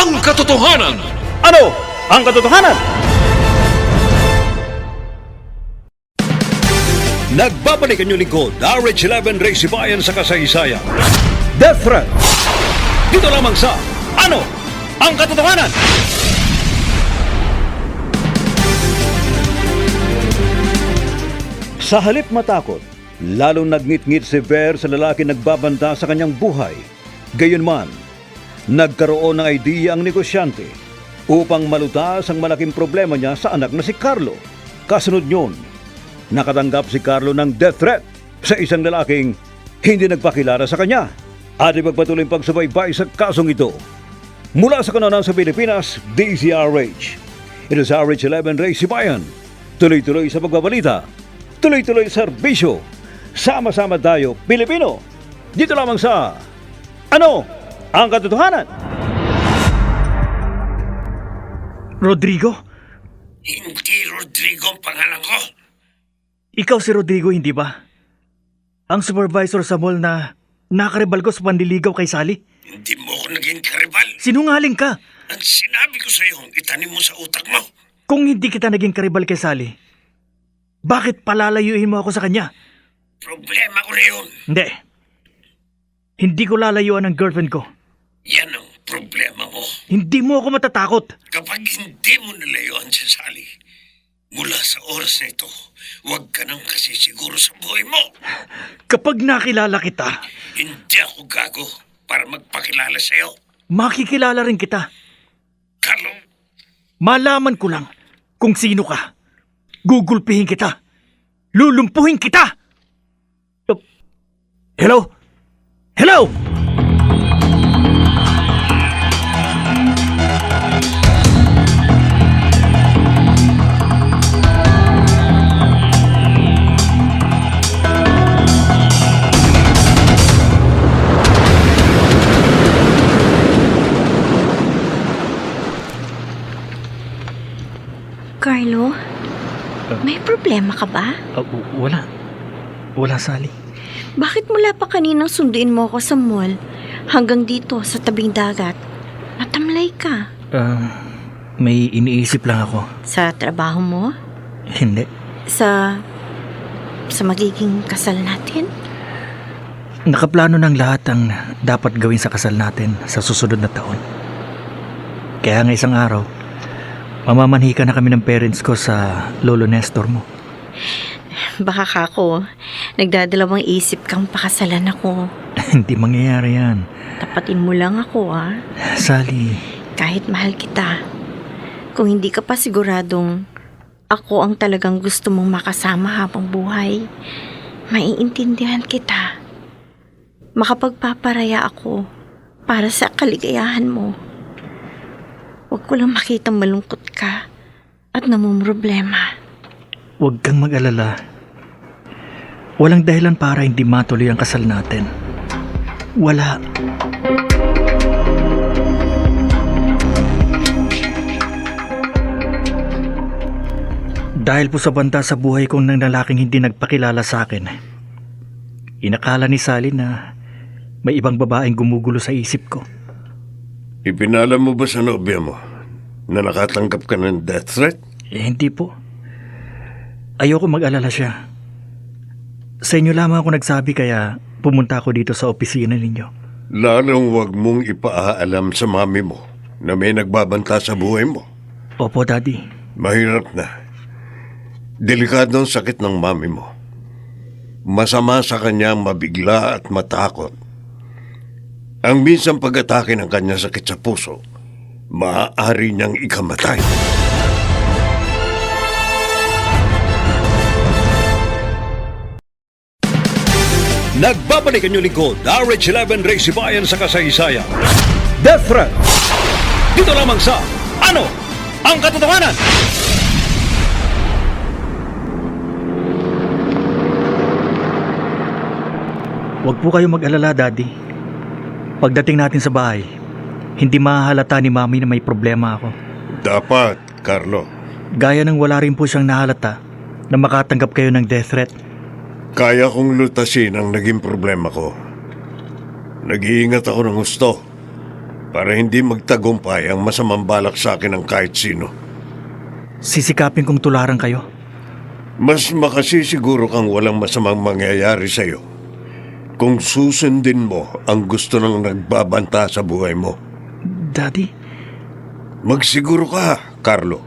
ang katotohanan? Ano ang katotohanan? Nagbabalik ang lingkod, RH11 Ray Sibayan sa kasaysayan. Death Threat. Dito lamang sa Ano ang katotohanan? Sa halip matakot, lalong nagngit-ngit si Ver sa lalaki nagbabanta sa kanyang buhay. Gayunman, nagkaroon ng idea ang negosyante upang malutas ang malaking problema niya sa anak na si Carlo. Kasunod yun, nakatanggap si Carlo ng death threat sa isang lalaking hindi nagpakilala sa kanya at ipagpatuloy pagsubaybay sa kasong ito. Mula sa kananan sa Pilipinas, DZRH. Ito sa RH11 Ray Sibayan. Tuloy-tuloy sa pagbabalita. Tuloy-tuloy sa serbisyo. Sama-sama tayo, Pilipino. Dito lamang sa Ano ang katotohanan? Rodrigo? Hindi Rodrigo ang pangalan ko. Ikaw si Rodrigo, hindi ba? Ang supervisor sa mall na nakaribal ko sa pandiligaw kay Sally? Hindi mo ako naging karibal. Sinungaling ka! Ang sinabi ko sa iyo, itanim mo sa utak mo. Kung hindi kita naging karibal kay Sally, bakit palalayuin mo ako sa kanya? Problema ko na yun. Hindi. Hindi ko lalayuan ang girlfriend ko. Yan ang problema mo. Hindi mo ako matatakot. Kapag hindi mo nilayuan si Sally, mula sa oras na ito, huwag ka nang kasi siguro sa buhay mo. Kapag nakilala kita, Hindi ako gago para magpakilala sa iyo. makikilala rin kita. Carlo, Malaman ko lang kung sino ka. Gugulpihin kita. Lulumpuhin kita! Hello? Hello? Carlo, may problema ka ba? Uh, wala. Wala, Sally. Bakit mula pa kaninang sunduin mo ako sa mall hanggang dito sa tabing dagat? Matamlay ka. Um, may iniisip lang ako. Sa trabaho mo? Hindi. Sa... sa magiging kasal natin? Nakaplano ng lahat ang dapat gawin sa kasal natin sa susunod na taon. Kaya nga isang araw, mamamanhika na kami ng parents ko sa lolo Nestor mo. Baka kako, nagdadalawang isip kang pakasalan ako. Hindi mangyayari yan. Tapatin mo lang ako ah. Sally, Kahit mahal kita. Kung hindi ka pa siguradong ako ang talagang gusto mong makasama habang buhay, maiintindihan kita. Makapagpaparaya ako para sa kaligayahan mo. Huwag ko lang makitang malungkot ka at namumroblema. huwag kang mag-alala. Walang dahilan para hindi matuloy ang kasal natin. Wala. Dahil po sa banta sa buhay kong ng lalaking hindi nagpakilala sa akin, inakala ni Sally na may ibang babaeng gumugulo sa isip ko. ipinalam mo ba sa nobya mo na nakatanggap ka ng death threat? Eh, hindi po. Ayoko mag-alala siya. Sa inyo lamang ako nagsabi kaya pumunta ako dito sa opisina ninyo. Lalong wag mong ipaalam sa mami mo na may nagbabanta sa buhay mo. Opo, Daddy. Mahirap na. Delikado ang sakit ng mami mo. Masama sa kanya mabigla at matakot. Ang minsan pag-atake ng kanya sakit sa puso, maaari niyang ikamatay. Nagbabalik ang lingkod, RH11 Race Bayan sa kasaysayan. Death Threat. Dito lamang sa Ano ang Katotohanan? Huwag po kayo mag-alala, Daddy. Pagdating natin sa bahay, hindi mahahalata ni Mami na may problema ako. Dapat, Carlo. Gaya ng wala rin po siyang nahalata na makatanggap kayo ng death threat. Kaya kong lutasin ang naging problema ko. Nag-iingat ako ng gusto para hindi magtagumpay ang masamang balak sa akin ng kahit sino. Sisikapin kong tularan kayo. Mas makasisiguro kang walang masamang mangyayari sa'yo kung susundin mo ang gusto ng nagbabanta sa buhay mo. Daddy, Magsiguro ka, Carlo.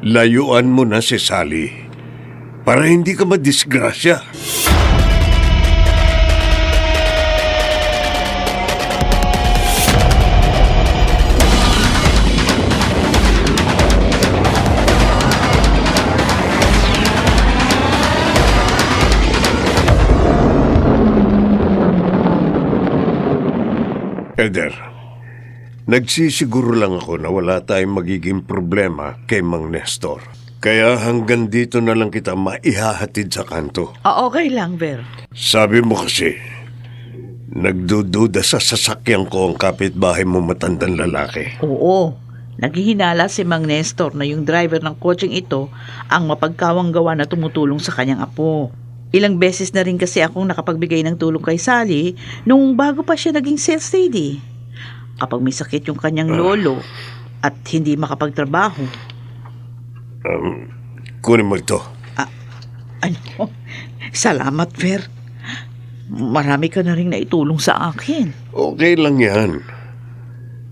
Layuan mo na si Sally para hindi ka madisgrasya. Eder, nagsisiguro lang ako na wala tayong magiging problema kay Mang Nestor. Kaya hanggang dito na lang kita maihahatid sa kanto. Ah, okay lang, Ver. Sabi mo kasi, nagdududa sa sasakyan ko ang kapitbahay mo matandang lalaki. Oo. Naghihinala si Mang Nestor na yung driver ng kotseng ito ang mapagkawang gawa na tumutulong sa kanyang apo. Ilang beses na rin kasi akong nakapagbigay ng tulong kay Sally nung bago pa siya naging sales lady. Kapag may sakit yung kanyang lolo at hindi makapagtrabaho. Kunin mo ito. Ano? Salamat, Ver. Marami ka na rin naitulong sa akin. Okay lang yan.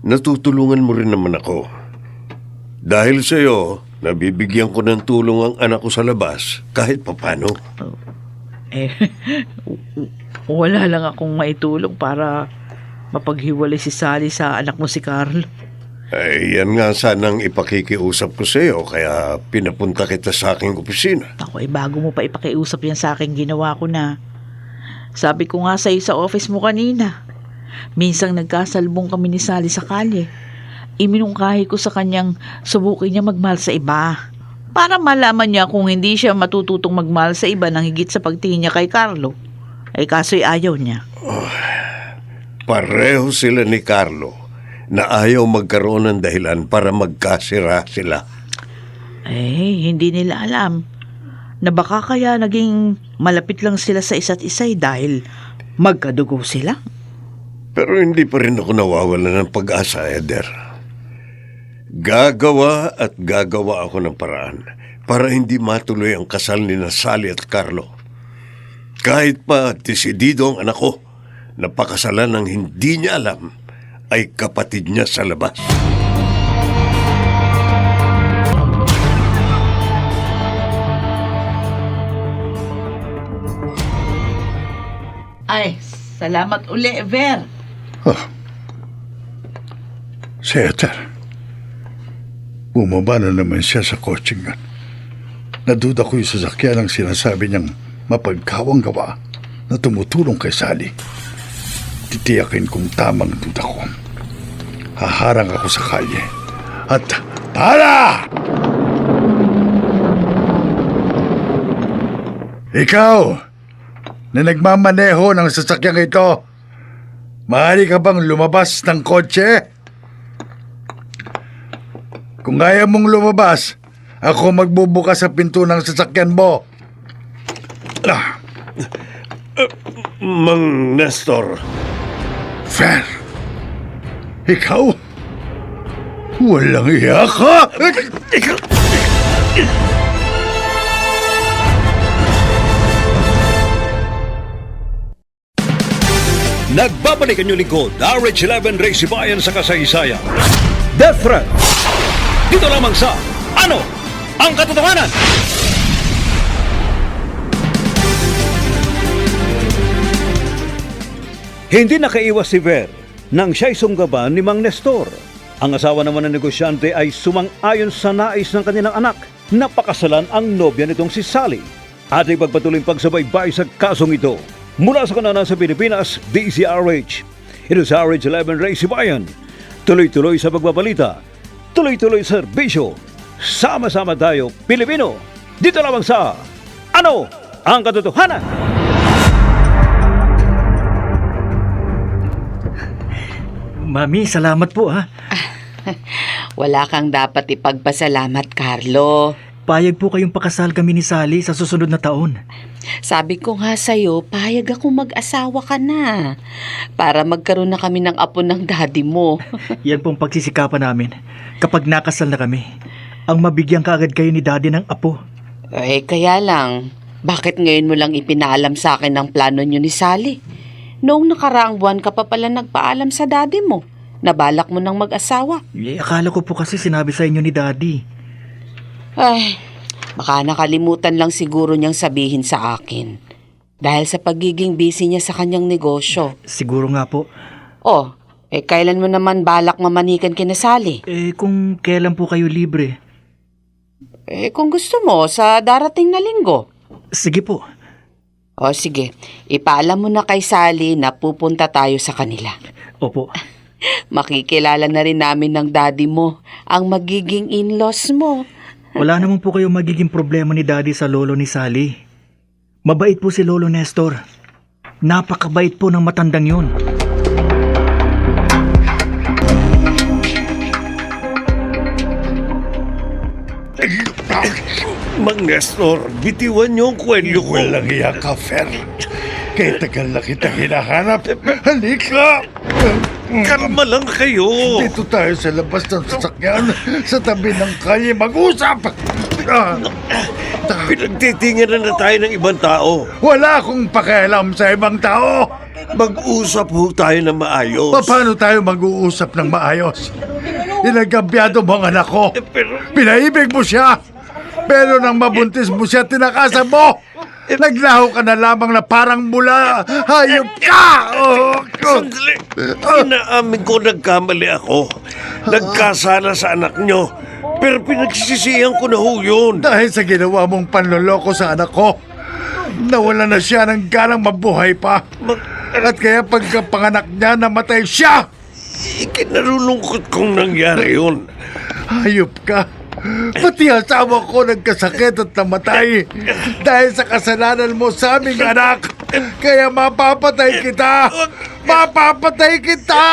Natutulungan mo rin naman ako. Dahil sa'yo, nabibigyan ko ng tulong ang anak ko sa labas kahit papano. Eh, wala lang akong maitulong para mapaghiwalay si Sally sa anak mo si Carl. Ay, yan nga sanang ipakikiusap ko sa'yo kaya pinapunta kita sa aking opisina. Ako eh, bago mo pa ipakiusap yan sa akin, ginawa ko na. Sabi ko nga sa'yo sa office mo kanina. Minsang nagkasalbong kami ni Sally sa kalye. Iminungkahi ko sa kanyang subukin niya magmahal sa iba. Para malaman niya kung hindi siya matututong magmahal sa iba nang higit sa pagtingin niya kay Carlo. Ay kaso'y ayaw niya. Pareho sila ni Carlo na ayaw magkaroon ng dahilan para magkasira sila. Eh, hindi nila alam na baka kaya naging malapit lang sila sa isa't isa'y dahil magkadugo sila. Pero hindi pa rin ako nawawala ng pag-asa, Eder. Gagawa at gagawa ako ng paraan para hindi matuloy ang kasal ni Sally at Carlo. Kahit pa desidido ang anak ko na pakasalan ng hindi niya alam ay kapatid niya sa labas. Ay, salamat uli, Ver. Si Ether. Bumaba na naman siya sa coaching yun. Naduda ko yung sasakyan ang sinasabi niyang mapagkawang gawa na tumutulong kay Sally. Titiyakin kong tamang duda ko. Haharang ako sa kalye. At para! Ikaw, na nagmamaneho ng sasakyang ito, maaari ka bang lumabas ng kotse? Kung kaya mong lumabas, ako magbubukas sa pinto ng sasakyan mo. Ah, Mang Nestor, Fer, ikaw? Walang iya ka? Nagbabalik ang lingkod, RH11 Ray Sibayan sa kasaysayan. Death Threat. Dito lamang sa Ano ang Katotohanan? Hindi nakaiwas si Ver nang siya'y sunggaban ni Mang Nestor. Ang asawa naman ng negosyante ay sumang-ayon sa nais ng kanilang anak. Napakasalan ang nobya nitong si Sally. At ipagpatuloy pagsabaybay sa kasong ito. Mula sa kananan sa Pilipinas, DCRH. Ito sa RH11 Ray Sibayan. Tuloy-tuloy sa pagbabalita. Tuloy-tuloy serbisyo. Sama-sama tayo, Pilipino. Dito lamang sa Ano ang Katotohanan? Mami, salamat po ha. Wala kang dapat ipagpasalamat, Carlo. Payag po kayong pakasal kami ni Sally sa susunod na taon. Sabi ko nga sa'yo, payag ako mag-asawa ka na. Para magkaroon na kami ng apo ng daddy mo. Yan pong pagsisikapan namin. Kapag nakasal na kami, ang mabigyan kaagad kayo ni Daddy ng apo. eh, kaya lang, bakit ngayon mo lang ipinaalam sa akin ang plano niyo ni Sally? Noong nakaraang buwan ka pa pala nagpaalam sa daddy mo. Nabalak mo ng mag-asawa. Eh, akala ko po kasi sinabi sa inyo ni Daddy. Ay, baka nakalimutan lang siguro niyang sabihin sa akin. Dahil sa pagiging busy niya sa kanyang negosyo. Siguro nga po. Oh, eh kailan mo naman balak mamanikan kina Sally? Eh, kung kailan po kayo libre. Eh kung gusto mo, sa darating na linggo. Sige po. O sige, ipaalam mo na kay Sally na pupunta tayo sa kanila. Opo. Makikilala na rin namin ng daddy mo, ang magiging in-laws mo. Wala naman po kayong magiging problema ni Daddy sa lolo ni Sally. Mabait po si Lolo Nestor. Napakabait po ng matandang yun. Mang Nestor, bitiwan niyo ang kwelyo ko. Walang iya ka, Fer. Kaya tagal na kita hinahanap. Halika! Kalma lang kayo. Dito tayo sa labas ng sasakyan, sa tabi ng kalye, mag-usap! Ah, Pinagtitingan na tayo ng ibang tao. wala akong pakialam sa ibang tao! Mag-usap ho tayo na maayos. Paano tayo mag-uusap ng maayos? Inagabyado mo ang anak ko. Pero, Pinaibig mo siya. Pero nang mabuntis mo siya, tinakasan mo. Naglaho ka na lamang na parang mula. Hayop ka! Oh, oh. sandali. Inaamin ko nagkamali ako. Nagkasala sa anak nyo. Pero pinagsisisihan ko na ho yun. Dahil sa ginawa mong panloloko sa anak ko, nawala na siya ng ganang mabuhay pa. At kaya pagkapanganak niya, namatay siya! Ikinarulungkot kong nangyari yun. Hayop ka! Pati asawa ko nagkasakit at namatay dahil sa kasalanan mo sa aming anak. Kaya mapapatay kita! Mapapatay kita!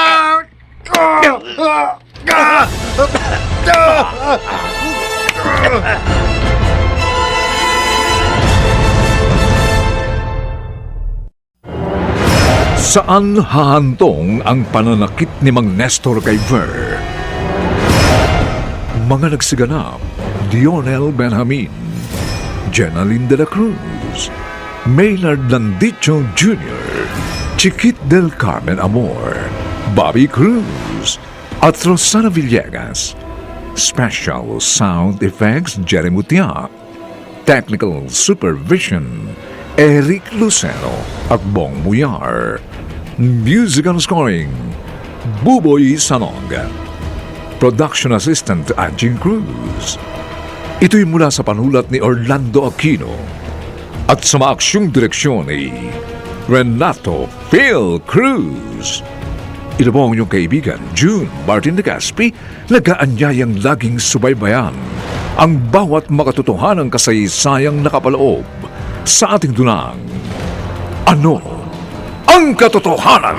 Saan hahantong ang pananakit ni Mang Nestor kay Ver? Mga nagsiganap, Dionel Benjamin, Jenaline de la Cruz, Maynard Landicho Jr., Chiquit del Carmen Amor, Bobby Cruz, at Rosana Villegas. Special Sound Effects Jerry Mutia. Technical Supervision Eric Lucero at Bong Muyar. Musical Scoring Buboy Sanog. Production Assistant Anjing Cruz. Ito'y mula sa panulat ni Orlando Aquino at sa maaksyong direksyon ni Renato Phil Cruz. Ito po ang inyong kaibigan, June Martin de Gaspi, nagaanyayang laging subaybayan ang bawat makatotohanang kasaysayang nakapaloob sa ating dunang. Ano ang katotohanan?